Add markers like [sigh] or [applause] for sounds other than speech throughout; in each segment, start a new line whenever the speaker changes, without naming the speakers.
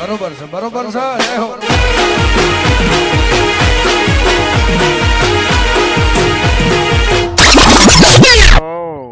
બરોબર છે બરોબર છે જય હો.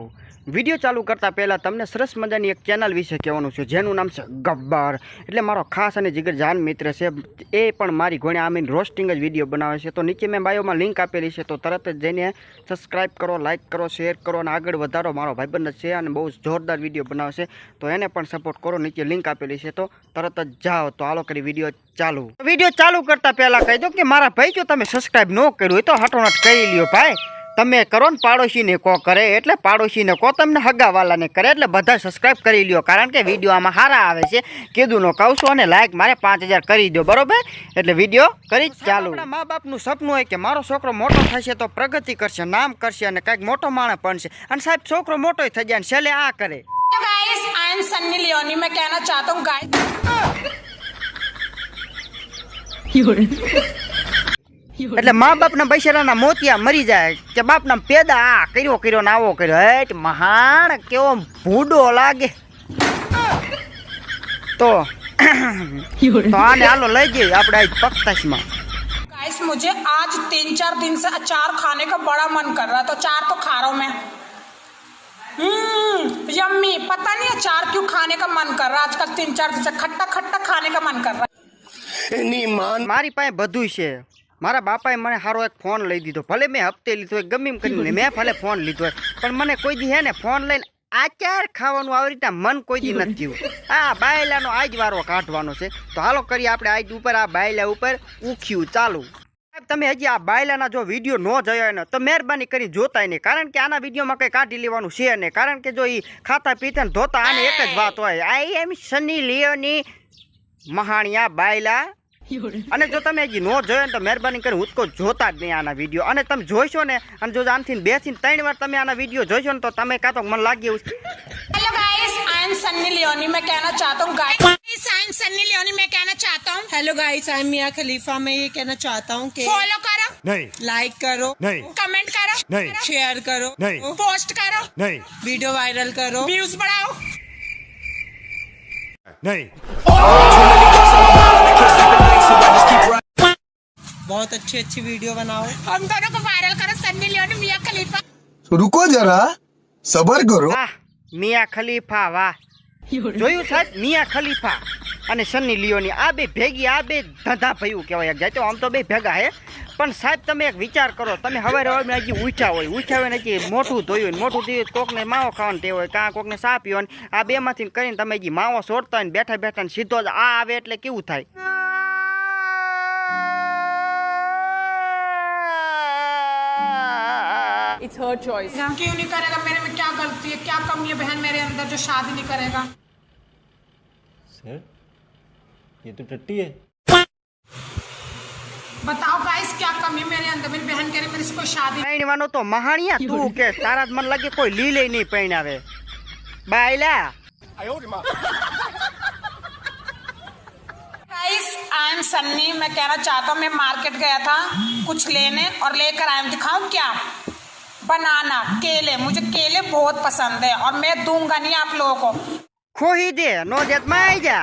વીડિયો ચાલુ કરતાં પહેલાં તમને સરસ મજાની એક ચેનલ વિશે કહેવાનું છે, જેનું નામ છે ગબ્બર. એટલે મારો ખાસ અને જીગર જાન મિત્ર છે, એ પણ મારી ઘણી આમીન રોસ્ટિંગ જ વીડિયો બનાવે છે. તો નીચે મેં બાયોમાં લિંક આપેલી છે, તો તરત જ જઈને સબસ્ક્રાઇબ કરો લાઇક કરો શેર કરો અને આગળ વધારો મારો ભાઈબંધ છે અને બહુ જોરદાર વીડિયો બનાવે છે. તો એને પણ સપોર્ટ કરો, નીચે લિંક આપેલી છે, તો તરત જ જાઓ. તો હાલો કરી વીડિયો ચાલુ. વીડિયો ચાલુ કરતાં પહેલાં કહી દો કે મારા ભાઈ જો તમે સબસ્ક્રાઇબ ન કર્યું હોય તો હટોનટ કરી લ્યો ભાઈ. તમે કરો ને પાડોશીને કો કરે એટલે પાડોશીને કો તમને હગાવાલાને કરે એટલે બધા સબસ્ક્રાઈબ કરી લ્યો. કારણ કે વીડિયો આમાં સારા આવે છે. કીધુંનો કહું અને લાઈક મારે પાંચ કરી દો બરોબર? એટલે વીડિયો કરી જ ચાલુ. મા બાપનું સપનું હોય કે મારો છોકરો મોટો થશે તો પ્રગતિ કરશે નામ કરશે અને કંઈક મોટો માણસ બનશે. અને સાહેબ છોકરો મોટો થઈ જાય અને છેલ્લે આ કરે.
ગાઈસ આઈ હું ગાઈસ
એટલે મા બાપના બૈસરાના મોતિયા મરી જાય કે બાપના પેદા આ કર્યો કર્યો ને આવો કર્યો હેટ મહાણ કેવો ભૂડો લાગે તો તો આને હાલો લઈ જઈએ આપણે આજ પક્ષમાં
गाइस मुझे आज तीन चार दिन से अचार खाने का बड़ा मन कर रहा है तो अचार तो खा रहा हूँ मैं हम्म यम्मी पता नहीं अचार क्यों खाने का मन कर रहा है आजकल तीन चार दिन से खट्टा खट्टा खाने का मन कर रहा है
મારી પાસે બધું છે મારા બાપાએ મને સારો એક ફોન લઈ દીધો. ભલે મેં હપ્તે લીધો હોય, ગમે એમ કરીને મેં ભલે ફોન લીધો હોય, પણ મને કોઈ દી હે ને ફોન લઈને આચાર ખાવાનું આવી રીતના મન કોઈ દી નથી થયું. આ બાયલાનો આજ વારો કાઢવાનો છે. તો હાલો કરીએ આપણે આજ ઉપર, આ બાયલા ઉપર ઉખ્યું. ચાલુ. તમે હજી આ બાયલાના જો વીડિયો ન જોયો ને, તો મહેરબાની કરી જોતા નહીં. કારણ કે આના વિડીયોમાં કંઈ કાઢી લેવાનું છે નહીં. કારણ કે જો એ ખાતા પીતા ને ધોતા, આને એક જ વાત હોય. આઈ એમ સની લિયોની મહાણિયા બાયલા. અને જો તમે હજી નો જોયો ને તો મહેરબાની કરી ઉચકો જોતા જ નહીં આના વિડીયો અને તમે જોઈશો ને અને જો આનથી બે થી ત્રણ વાર તમે આના વિડીયો જોઈશો ને તો તમે કાં તો મને લાગે એવું છે.
Hello guys I am Sunny Leone मैं कहना चाहता हूँ guys I am Sunny Leone मैं कहना चाहता हूँ
hello guys I am Mia Khalifa मैं ये कहना चाहता हूँ कि
फॉलो करो
નહીં
लाइक करो
નહીં
कमेंट करो
नहीं।
शेयर करो
नहीं।
पोस्ट करो
નહીં
वीडियो वायरल करो
व्यूज बढ़ाओ
નહીં
बहुत अच्छी अच्छी वीडियो बनाओ
हम दोनों को वायरल करो सन्नी लियोनी मिया खलीफा
रुको जरा सबर करो
વાહ મિયા ખલીફા વાહ જોયું સાહેબ મિયા ખલીફા અને સન્ની લિયોની આ બે ભેગી આ બે ધંધા ભયું કહેવાય એક જાય તો આમ તો બે ભેગા હે પણ સાહેબ તમે એક વિચાર કરો તમે હવે હવે હજી ઉઠ્યા હોય ઉઠ્યા હોય ને હજી મોઢું ધોયું હોય મોઢું ધોયું હોય તો કોકને માવો ખાવાનું તે હોય કાં કોકને સા પીવો ને આ બેમાંથી કરીને તમે હજી માવો સોડતા હોય ને બેઠા બેઠા ને સીધો જ આ આવે એટલે કેવું થાય
क्यों नहीं करेगा मेरे में क्या गलती है क्या कमी है बहन मेरे अंदर जो शादी नहीं करेगा
सर ये तो टट्टी है
बताओ गाइस क्या कमी है मेरे अंदर मेरी बहन कह रही मेरे से कोई शादी
પૈણવાનો તો મહાણિયા તું કે તારા જ મને લાગે કોઈ લીલે નહીં પૈણાવે બાયલા
गाइस आई एम सन्नी मैं कहना चाहता हूँ मैं मार्केट गया था कुछ लेने और लेकर आया हूँ दिखाऊं क्या बनाना केले मुझे केले बहुत पसंद है और मैं दूँगा नहीं आप लोगों को।
खो ही दे नो जत में आई जा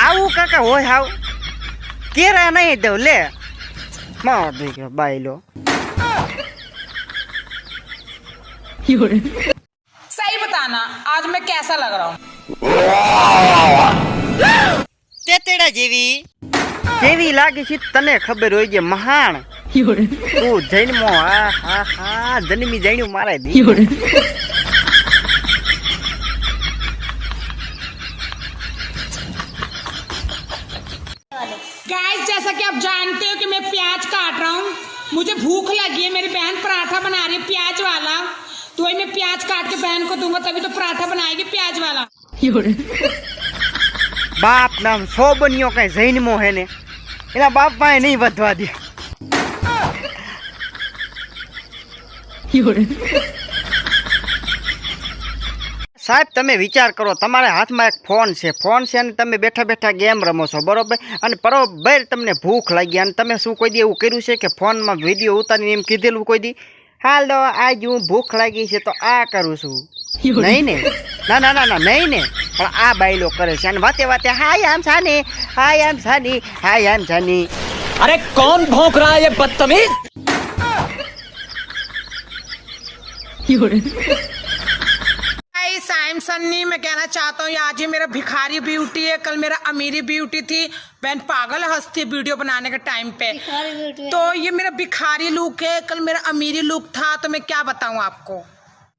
आऊ काका हो हाउ नहीं ले। मार दे योरे।
सही बताना आज मैं कैसा लग रहा हूँ?
तेरा जीवी। કેવી લાગે છે તને ખબર હોય છે મહાણ તું જન્મો હા હા હા જન્મી જણ્યું મારે દી
गाइस जैसा कि आप जानते हो कि मैं प्याज काट रहा हूँ मुझे भूख लगी है मेरी बहन पराठा बना रही है प्याज वाला तो वही मैं प्याज काट के बहन को दूंगा तभी तो पराठा बनाएगी प्याज वाला
બાપ નામ સો બન્યો કઈ જૈનમો હે ને એના બાપ પાસે નહીં વધવા દે. સાહેબ તમે વિચાર કરો તમારા હાથમાં એક ફોન છે. ફોન છે અને તમે બેઠા બેઠા ગેમ રમો છો બરોબર? અને બરોબર તમને ભૂખ લાગી અને તમે શું કોઈ દી એવું કર્યું છે કે ફોનમાં વીડિયો ઉતારીને એમ કીધેલું કોઈ દી? હાલો આજ હું ભૂખ લાગી છે તો આ કરું છું. નહીં ને? ના ના ના ના નહીં ને. પણ આ બાયલો કરે છે. અને વાતે વાતે હાય આમ સાની હાય આમ સાની હાય આમ સાની.
અરે કોણ ભોંક
રહા હે બદતમીઝ? सन्नी मैं कहना चाहता हूँ ये आज ही मेरा भिखारी ब्यूटी है कल मेरा अमीरी ब्यूटी थी बहन पागल हंसती वीडियो बनाने के टाइम पे तो ये मेरा भिखारी लुक है कल मेरा अमीरी लुक था तो मैं क्या बताऊँ आपको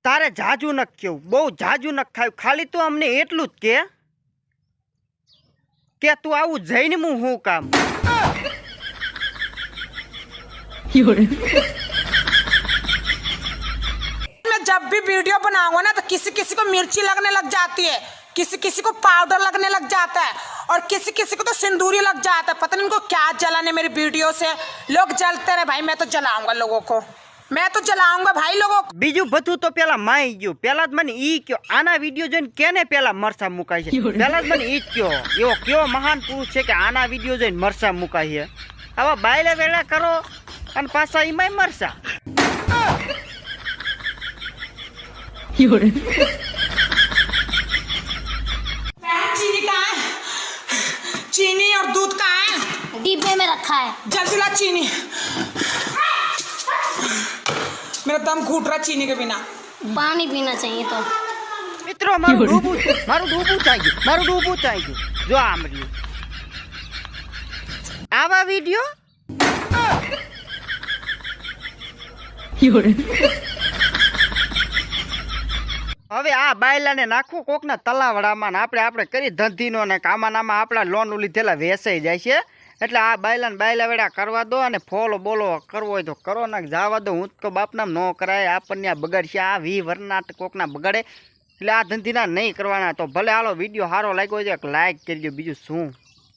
તારે જાજુ ન કેવું બહુ જાજુ ન ખાયું ખાલી તું અમને એટલું જ કે કે તું આવું જઈને હું હું કામ
मैं जब भी वीडियो बनाऊंगा ना तो किसी किसी को मिर्ची लगने लग जाती है किसी किसी को पाउडर लगने लग जाता है और किसी किसी को तो सिंदूरी लग जाता है पता नहीं उनको क्या जलन है मेरी वीडियो से लोग जलते रहे भाई मैं तो जलाऊंगा लोगों को मैं तो जलाऊंगा भाई लोगों को
બીજું બધું તો પેલા માઈ ગયું પેલા જ મને ઈ કયો આના વિડીયો જોઈને કેને પેલા મરસા મુકાય છે પેલા જ મને ઈ જ કયો એવો કયો મહાન પુરુષ છે કે આના વિડીયો જોઈને મરસા મુકાય છે આવા બાયલા વેળા કરો અને પાછા એમાંય મરસા
有人。चीनी कहाँ और दूध कहाँ है?
डिब्बे में रखा है।
जल्दी ला चीनी। मेरा दम घूट रहा चीनी के बिना।
पानी पीना चाहिए तो।
मित्रों मारो डूबू मारो डूबू चाहिए मारो डूबू चाहिए जो आम रही आवा वीडियो। [laughs] હવે આ બાયલાને નાખવું કોકના તલાવડામાં આપણે આપણે કરી ધંધીનો ને કામાનામાં આપણા લોન લીધેલા વેસાઈ જાય છે. એટલે આ બાયલાને બાયલા વેડા કરવા દો અને ફોલો બોલો કરવો હોય તો કરો ને જવા દો, હું તો બાપના ન કરાય, આપણને આ બગાડશે આ વી વરનાટ કોકના બગાડે. એટલે આ ધંધીના નહીં કરવાના. તો ભલે હાલો, વીડિયો સારો લાગ્યો છે લાઈક કરજો, બીજું શું?